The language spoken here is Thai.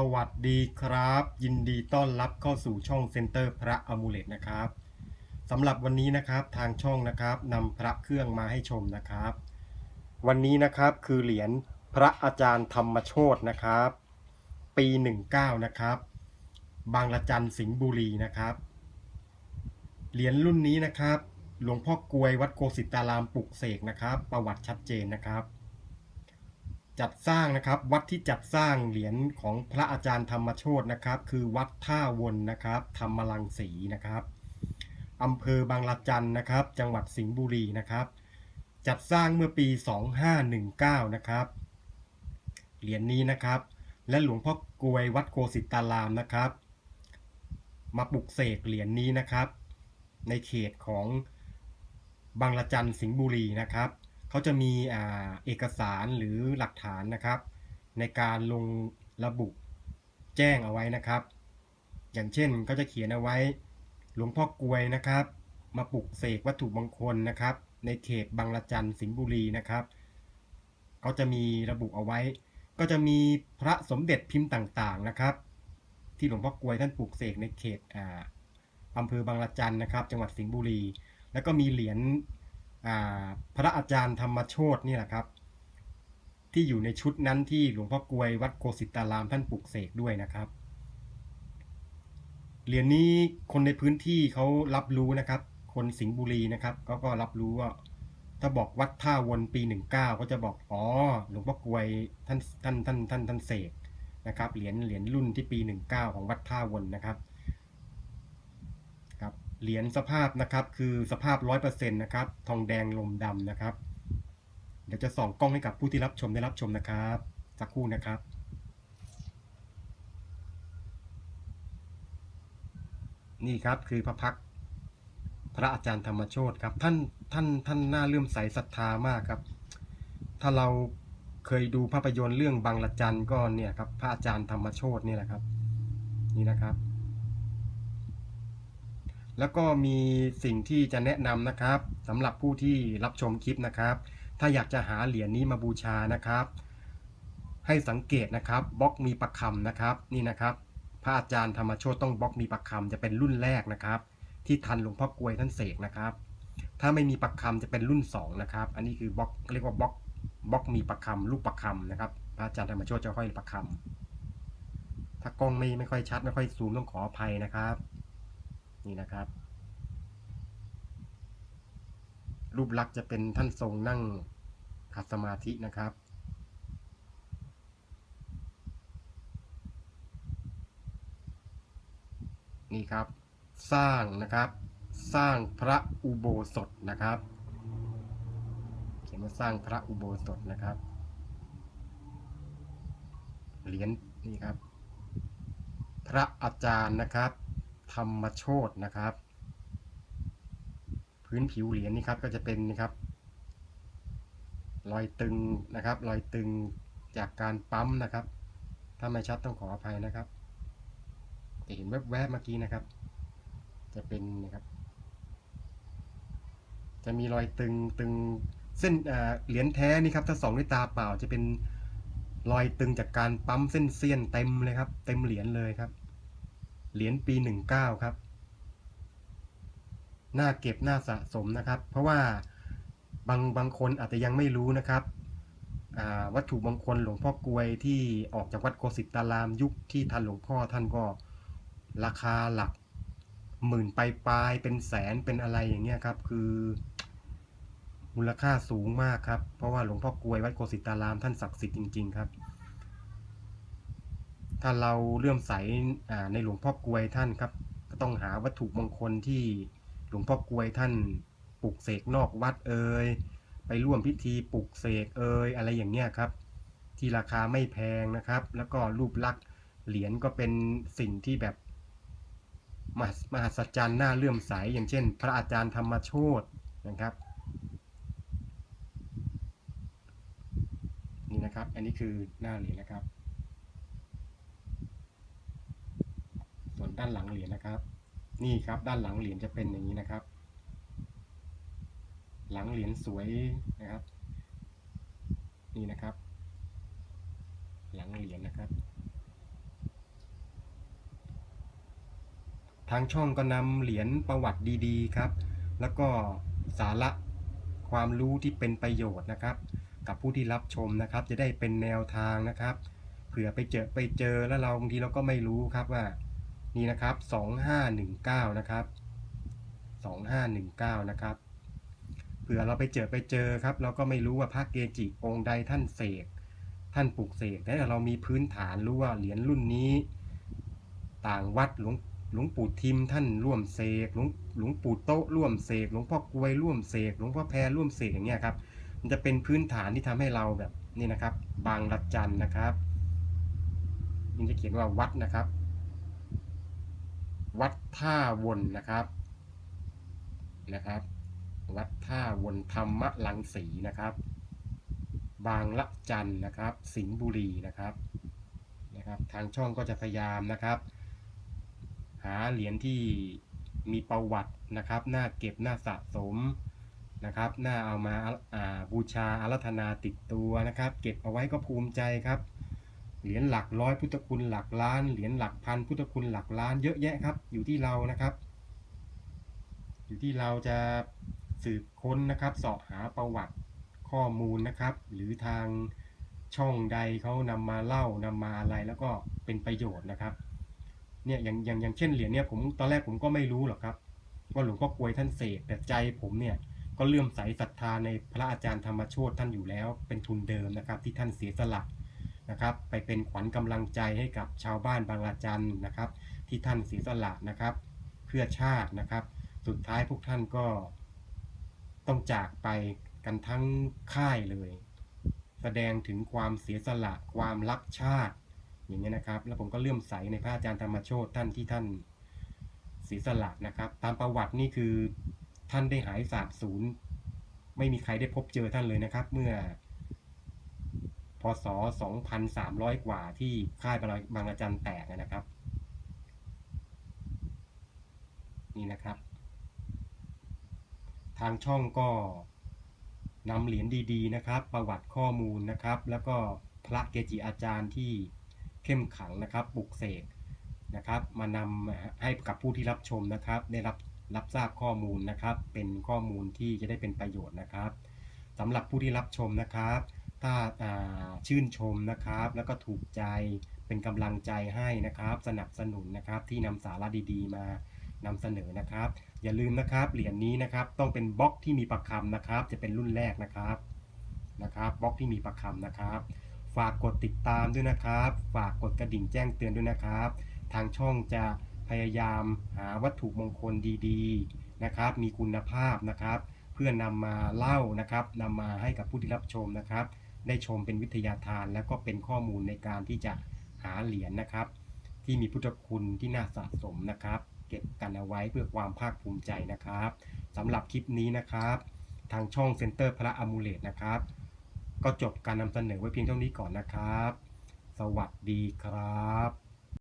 สวัสดีครับ ยินดีต้อนรับเข้าสู่ช่องเซ็นเตอร์พระอมูเลตนะครับสำหรับวันนี้นะครับทางช่องนะครับนำพระเครื่องมาให้ชมนะครับ วันนี้นะครับคือเหรียญพระอาจารย์ธรรมโชตนะครับ ปี 19 นะครับ บางละจันสิงห์บุรีนะครับ เหรียญรุ่นนี้นะครับ หลวงพ่อกลวยวัดโกสิตารามปลุกเสกนะครับ ประวัติชัดเจนนะครับ จัดสร้างนะครับวัดที่จัดสร้างเหรียญของพระอาจารย์ธรรมโชตนะครับ คือวัดท่าวนนะครับธรรมลังสีนะครับอำเภอบางละจันนะครับ จังหวัดสิงห์บุรีนะครับ จัดสร้างเมื่อปี 2519 นะครับ เหรียญนี้นะครับ และหลวงพ่อกลวยวัดโกสิตารามนะครับ มาปลุกเสกเหรียญนี้นะครับ ในเขตของบางละจันสิงห์บุรีนะครับ เขาจะมีเอกสารหรือหลักฐานนะครับ ในการลงระบุแจ้งเอาไว้นะครับ อย่างเช่นเขาจะเขียนเอาไว้ หลวงพ่อกลวยนะครับ มาปลุกเสกวัตถุมงคลนะครับ ในเขตบางละจันสิงห์บุรีนะครับเขาจะมีระบุเอาไว้ ก็จะมีพระสมเด็จพิมพ์ต่างๆนะครับ ที่หลวงพ่อกลวยท่านปลูกเสกในเขตออำเภอบางละจันนะครับ จังหวัดสิงห์บุรี แล้วก็มีเหรียญ พระอาจารย์ธรรมโชตนี่แหละครับ ที่อยู่ในชุดนั้นที่หลวงพ่อกลวยวัดโกสิตารามท่านปลูกเสกด้วยนะครับเหรียญนี้คนในพื้นที่เขารับรู้นะครับ คนสิงห์บุรีนะครับเขาก็รับรู้ว่า ถ้าบอกวัดท่าวนปี19ก็จะบอกอ๋อหลวงพ่อกลวยท่านท่านท่านท่านท่านเสกนะครับเหรียญเหรียญรุ่นที่ปี19ของวัดท่าวนนะครับ เหรียญสภาพนะครับ คือสภาพ 100%นะครับ ทองแดงลมดำนะครับ เดี๋ยวจะส่องกล้องให้กับผู้ที่รับชมได้รับชมนะครับ สักครู่นะครับนี่ครับคือพระพักพระอาจารย์ธรรมโชตครับ ท่านท่านท่านน่าเลื่อมใสศรัทธามากครับ ถ้าเราเคยดูภาพยนตร์เรื่องบางละจันก็เนี่ยครับพระอาจารย์ธรรมโชตนี่แหละครับ นี่นะครับ แล้วก็มีสิ่งที่จะแนะนำนะครับสำหรับผู้ที่รับชมคลิปนะครับ ถ้าอยากจะหาเหรียญนี้มาบูชานะครับ ให้สังเกตนะครับบล็อกมีประคำนะครับนี่นะครับ พระอาจารย์ธรรมโชตต้องบล็อกมีประคำจะเป็นรุ่นแรกนะครับ ที่ทันหลวงพ่อกลวยท่านเสกนะครับ ถ้าไม่มีประคำจะเป็นรุ่นสองนะครับอันนี้คือบล็อกเรียกว่าบล็อกบล็อกมีประคำลูกประคำนะครับพระอาจารย์ธรรมโชตจะห้อยประคำถ้ากล้องไม่ไม่ค่อยชัดไม่ค่อยซูมต้องขออภัยนะครับ นี่นะครับ รูปลักษณ์จะเป็นท่านทรงนั่งขัดสมาธินะครับ นี่ครับ สร้างนะครับ สร้างพระอุโบสถนะครับ เขียนว่าสร้างพระอุโบสถนะครับเหรียญนี่ครับ พระอาจารย์นะครับ ธรรมโชตนะครับ พื้นผิวเหรียญนี่ครับก็จะเป็นนี่ครับ รอยตึงนะครับ รอยตึงจากการปั๊มนะครับ ถ้าไม่ชัดต้องขออภัยนะครับจะเห็นแวบๆเมื่อกี้นะครับ จะเป็นนะครับ จะมีรอยตึงตึงเส้นเอ่อเหรียญแท้นี่ครับถ้าส่องด้วยตาเปล่าจะเป็นรอยตึงจากการปั๊มเส้นเสี้ยนเต็มเลยครับ เต็มเหรียญเลยครับ เหรียญปีหนึ่งเก้าครับ น่าเก็บน่าสะสมนะครับ เพราะว่าบางบางคนอาจจะยังไม่รู้นะครับอ่าวัตถุมงคลหลวงพ่อกลวยที่ออกจากวัดโกสิตารามยุคที่ทันหลวงพ่อท่านก็ราคาหลักหมื่นปลายปลายเป็นแสนเป็นอะไรอย่างเงี้ยครับ คือมูลค่าสูงมากครับ เพราะว่าหลวงพ่อกลวยวัดโกสิตารามท่านศักดิ์สิทธิ์จริง ๆ ครับ ถ้าเราเลื่อมใสในหลวงพ่อกลวยท่านครับ ก็ต้องหาวัตถุมงคลที่หลวงพ่อกลวยท่านปลูกเสกนอกวัดเอ่ยไปร่วมพิธีปลูกเสกเอ่ยอะไรอย่างเงี้ยครับ ที่ราคาไม่แพงนะครับ แล้วก็รูปลักษณ์เหรียญก็เป็นสิ่งที่แบบมหัศมหัศจรรย์น่าเลื่อมใสอย่างเช่น พระอาจารย์ธรรมโชตนะครับ นี่นะครับ อันนี้คือหน้าเหรียญนะครับ ส่วน ด้านหลังเหรียญนะครับ นี่ครับด้านหลังเหรียญจะเป็นอย่างนี้นะครับ หลังเหรียญสวยนะครับ นี่นะครับ หลังเหรียญนะครับ ทางช่องก็นำเหรียญประวัติดีๆครับ แล้วก็สาระความรู้ที่เป็นประโยชน์นะครับ กับผู้ที่รับชมนะครับ จะได้เป็นแนวทางนะครับ เผื่อไปเจอไปเจอแล้วเราบางทีเราก็ไม่รู้ครับว่า นี่นะครับ 2519 นะครับ 2519 นะครับเผื่อเราไปเจอไปเจอครับ เราก็ไม่รู้ว่าพระเกจิองค์ใดท่านเสกท่านปลูกเสกแต่เรามีพื้นฐานรู้ว่าเหรียญรุ่นนี้ ต่างวัดหลวงหลวงปู่ทิมท่านร่วมเสกหลวงหลวงปู่โต๊ะร่วมเสกหลวงพ่อกลวยร่วมเสกหลวงพ่อแพรร่วมเสกอย่างเงี้ยครับมันจะเป็นพื้นฐานที่ทำให้เราแบบนี่นะครับ บางระจันนะครับมันจะเขียนว่าวัดนะครับ วัดท่าวนนะครับนะครับ วัดท่าวนธรรมลังสีนะครับ บางละจันนะครับ สิงห์บุรีนะครับนะครับ ทางช่องก็จะพยายามนะครับ หาเหรียญที่มีประวัตินะครับน่าเก็บน่าสะสมนะครับน่าเอามาอ่าบูชาอารัธนาติดตัวนะครับ เก็บเอาไว้ก็ภูมิใจครับ เหรียญหลักร้อยพุทธคุณหลักล้าน เหรียญหลักพันพุทธคุณหลักล้านเยอะแยะครับ อยู่ที่เรานะครับ อยู่ที่เราจะสืบค้นนะครับสาะหาประวัติข้อมูลนะครับ หรือทางช่องใดเขานำมาเล่านำมาอะไรแล้วก็เป็นประโยชน์นะครับเนี่ยอย่างอย่างอย่างเช่นเหรียญเนี่ยผมตอนแรกผมก็ไม่รู้หรอกครับว่าหลวงพ่อกลวยท่านเสกแต่ใจผมเนี่ยก็เลื่อมใสศรัทธาในพระอาจารย์ธรรมโชตท่านอยู่แล้ว เป็นทุนเดิมนะครับ ที่ท่านเสียสละ นะครับ ไปเป็นขวัญกำลังใจให้กับชาวบ้านบางละจันนะครับ ที่ท่านเสียสละนะครับ เพื่อชาตินะครับ สุดท้ายพวกท่านก็ต้องจากไปกันทั้งค่ายเลย แสดงถึงความเสียสละความรักชาติ อย่างนี้นะครับ แล้วผมก็เลื่อมใสในพระอาจารย์ธรรมโชตท่านที่ท่านเสียสละนะครับ ตามประวัตินี่คือท่านได้หายสาบสูญไม่มีใครได้พบเจอท่านเลยนะครับ เมื่อ ศ 2,300 กว่าที่ค่ายบางระจันแตกนะครับ นี่นะครับ ทางช่องก็นำเหรียญดีๆนะครับ ประวัติข้อมูลนะครับ แล้วก็พระเกจิอาจารย์ที่เข้มขังนะครับปลุกเสกนะครับ มานำให้กับผู้ที่รับชมนะครับ ได้รับรับทราบข้อมูลนะครับ เป็นข้อมูลที่จะได้เป็นประโยชน์นะครับสำหรับผู้ที่รับชมนะครับ ถ้าชื่นชมนะครับ แล้วก็ถูกใจเป็นกำลังใจให้นะครับ สนับสนุนนะครับที่นำสาระดีๆ มานำเสนอนะครับ อย่าลืมนะครับเหรียญนี้นะครับต้องเป็นบล็อกที่มีประคำนะครับ จะเป็นรุ่นแรกนะครับนะครับบล็อกที่มีประคำนะครับ ฝากกดติดตามด้วยนะครับ ฝากกดกระดิ่งแจ้งเตือนด้วยนะครับ ทางช่องจะพยายามหาวัตถุมงคลดีๆนะครับ มีคุณภาพนะครับ เพื่อนำมาเล่านะครับนำมาให้กับผู้ที่รับชมนะครับ ได้ชมเป็นวิทยาทาน แล้วก็เป็นข้อมูลในการที่จะหาเหรียญนะครับ ที่มีพุทธคุณที่น่าสะสมนะครับ เก็บกันเอาไว้เพื่อความภาคภูมิใจนะครับสำหรับคลิปนี้นะครับ ทางช่องเซ็นเตอร์พระอมูเลตนะครับ ก็จบการนำเสนอไว้เพียงเท่านี้ก่อนนะครับ สวัสดีครับ